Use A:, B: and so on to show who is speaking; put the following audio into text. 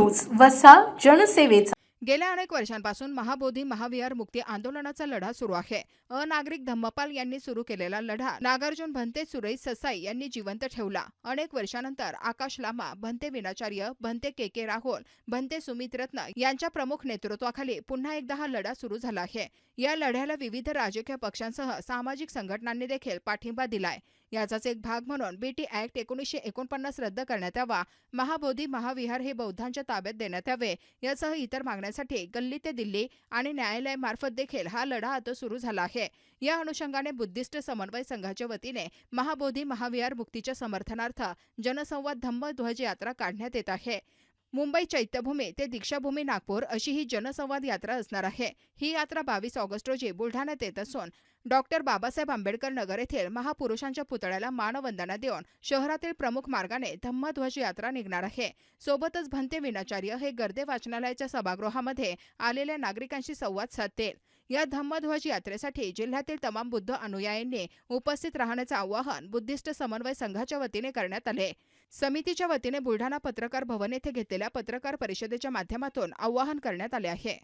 A: News वसा जनसेवेचा.
B: गेल्या अनेक वर्षांपासून महाबोधी महाविहार मुक्ती आंदोलनाचा लढा सुरू आहे. अनागरिक धम्मपाल यांनी सुरू केलेला लढा नागार्जुन भंते सुरई ससाई यांनी जिवंत ठेवला. अनेक वर्षानंतर आकाश लामा भंते विनाचार्य भंते के के राहुल भंते सुमित रत्न यांच्या प्रमुख नेतृत्वाखाली पुन्हा एकदा हा लढा सुरू झाला आहे. या लढ्याला विविध राजकीय पक्षांसह सामाजिक संघटनांनी देखील पाठिंबा दिलाय. याचाच एक भाग म्हणून बीटी ऍक्ट एकोणीसशे एकोणपन्नास रद्द करण्यात यावा. महाबोधी महाविहार हे बौद्धांच्या ताब्यात देण्यात यावे. यासह इतर मागण्यांसाठी गल्ली ते दिल्ली आणि न्यायालयामार्फत देखील हा लढा आता सुरू झाला आहे. या अनुषंगाने बुद्धिस्ट समन्वय संघाच्या वतीने महाबोधी महाविहार मुक्तीच्या समर्थनार्थ जनसंवाद धम्म ध्वज यात्रा काढण्यात येत आहे. मुंबई चैत्यभूमी ते दीक्षाभूमी नागपूर अशी ही जनसंवाद यात्रा असणार आहे. ही यात्रा बावीस ऑगस्ट रोजी बुलढाण्यात येत असून डॉक्टर बाबासाहेब आंबेडकर नगर येथील महापुरुषांच्या पुतळ्याला मानवंदना देऊन शहरातील प्रमुख मार्गाने धम्मध्वज यात्रा निघणार आहे. सोबतच भंते विनाचार्य हे गर्दे वाचनालयाच्या सभागृहामध्ये आलेल्या नागरिकांशी संवाद साधतील. या धम्मध्वज यात्रेसाठी जिल्ह्यातील तमाम बुद्ध अनुयायांनी उपस्थित राहण्याचं आवाहन बुद्धिस्ट समन्वय संघाच्या वतीने करण्यात आले. समितीच्या वतीने बुलढाणा पत्रकार भवन येथे घेतलेल्या पत्रकार परिषदेच्या माध्यमातून आवाहन करण्यात आले आहे.